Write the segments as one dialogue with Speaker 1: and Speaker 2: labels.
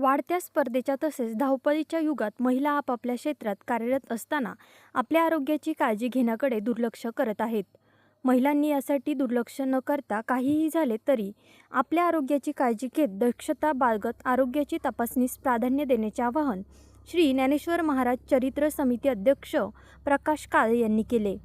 Speaker 1: वाढत्या स्पर्धेच्या तसेच धावपळीच्या युगात महिला आपापल्या क्षेत्रात कार्यरत असताना आपल्या आरोग्याची काळजी घेण्याकडे दुर्लक्ष करत आहेत. महिलांनी यासाठी दुर्लक्ष न करता काहीही झाले तरी आपल्या आरोग्याची काळजी घेत दक्षता बाळगत आरोग्याची तपासणीस प्राधान्य देण्याचे आवाहन श्री ज्ञानेश्वर महाराज चरित्र समिती अध्यक्ष प्रकाश काळे यांनी केले.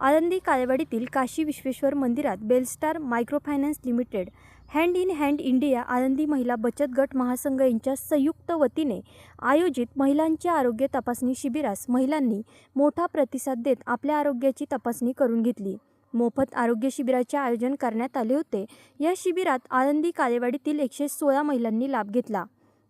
Speaker 1: आळंदी काळेवाडीतील काशी विश्वेश्वर मंदिरात Belstar microfinance limited hand in hand India Alandi महिला बचत गट महासंघ यांच्या संयुक्त वतीने आयोजित महिलांच्या आरोग्य तपासणी शिबिरास महिलांनी मोठा प्रतिसाद देत आपल्या आरोग्याची तपासणी करून घेतली. मोफत आरोग्य शिबिराचे आयोजन करण्यात आले होते. या शिबिरात आळंदी कालेवाडीतील एकशे सोळा महिलांनी लाभ घेतला.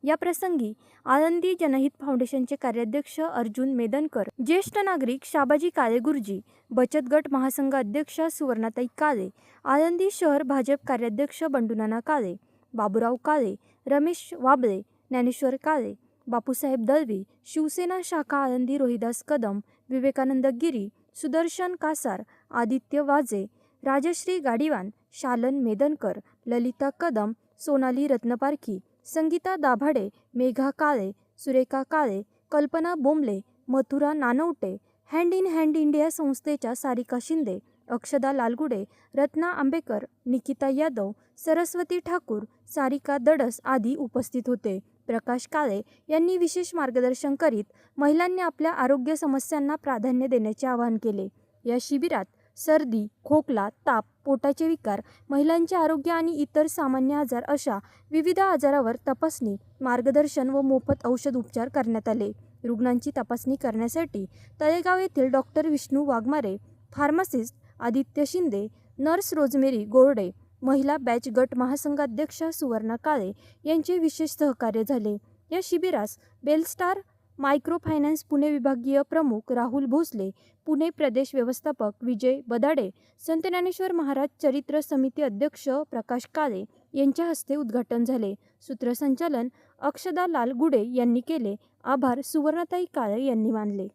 Speaker 1: या प्रसंगी आनंदी जनहित फाउंडेशनचे कार्याध्यक्ष अर्जुन मेदनकर ज्येष्ठ नागरिक शाबाजी काळे गुरुजी बचत गट महासंघ अध्यक्ष सुवर्णाताई काळे आळंदी शहर भाजप कार्याध्यक्ष बंडूनाना काळे बाबूराव काळे रमेश वाबळे ज्ञानेश्वर काळे बापूसाहेब दळवी शिवसेना शाखा आळंदी रोहिदास कदम विवेकानंद गिरी सुदर्शन कासार आदित्य वाजे राजश्री गाडीवान शालन Medankar Lalita Kadam Sonali Ratnaparkhi Sangeeta Dabhade Megha Kale Surekha Kale Kalpana Bombale Mathura Nanavate hand in hand India संस्थेच्या सारिका शिंदे अक्षदा लालगुडे रत्ना आंबेकर निकिता यादव सरस्वती ठाकूर सारिका दडस आदी उपस्थित होते. प्रकाश काळे यांनी विशेष मार्गदर्शन करीत महिलांनी आपल्या आरोग्य समस्यांना प्राधान्य देण्याचे आवाहन केले. या शिबिरात सर्दी खोकला ताप पोटाचे विकार महिलांचे आरोग्य आणि इतर सामान्य आजार अशा विविध आजारावर तपासणी मार्गदर्शन व मोफत औषध उपचार करण्यात आले. रुग्णांची तपासणी करण्यासाठी तळेगाव येथील doctor Vishnu Waghmare pharmacist Aditya Shinde nurse Rosemary Gorde महिला बॅच गट महासंघाध्यक्ष सुवर्णा काळे यांचे विशेष सहकार्य झाले. या शिबिरास बेलस्टार मायक्रोफायनान्स पुणे विभागीय प्रमुख राहुल भोसले पुणे प्रदेश व्यवस्थापक विजय बदाडे संत ज्ञानेश्वर महाराज चरित्र समिती अध्यक्ष प्रकाश काळे यांच्या हस्ते उद्घाटन झाले. सूत्रसंचालन अक्षदा लालगुडे यांनी केले. आभार सुवर्णताई काळे यांनी मानले.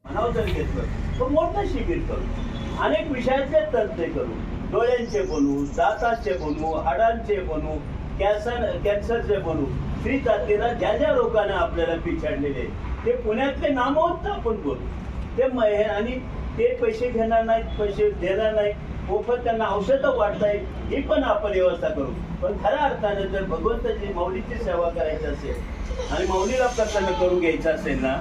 Speaker 2: अनेक विषयाचे तज्ञ करू. डोळ्यांचे बनवू दाताचे बनवू हाडांचे बनवू कॅन्सर कॅन्सरचे बनवू स्त्री जातीला ज्या ज्या लोकांना आपल्याला पिछाडलेले ते पुण्यातले नामवंत आपण बोलू. ते आणि ते पैसे घेणार नाहीत पैसे देणार नाही मोफत त्यांना औषधं वाटतायत ही पण आपण व्यवस्था करू. पण खऱ्या अर्थानं जर भगवंताची माऊलीची सेवा करायची असेल आणि माऊलीला प्रसन्न करून घ्यायचं असेल ना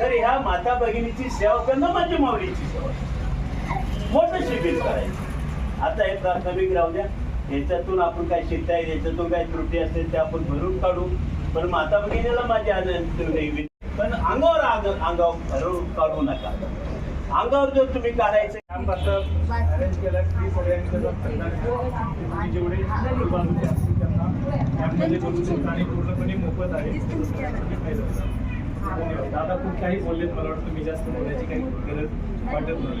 Speaker 2: तर ह्या माता भगिनीची सेवा करणं म्हणजे माऊलीची सेवा. मोठं शिबिर करायचं. आता हे प्राथमिक राहू द्या. याच्यातून आपण काय शिकता येईल याच्यातून काय त्रुटी असेल ते आपण भरून काढू. पण माता भगिनीला माझ्या आनंद पण अंगावर अंग अंगावर काढू नका. अंगावर जर तुम्ही काढायचं
Speaker 3: कॅम्प असं अरेंज केलं की. तुम्ही जेवढे बांधले असतील त्यांना कॅम्पमध्ये बोलू शकता आणि पूर्णपणे मोफत आहे. दादा खूप काही बोललेत मला वाटतं मी जास्त बोलायची काही गरज वाटत नाही.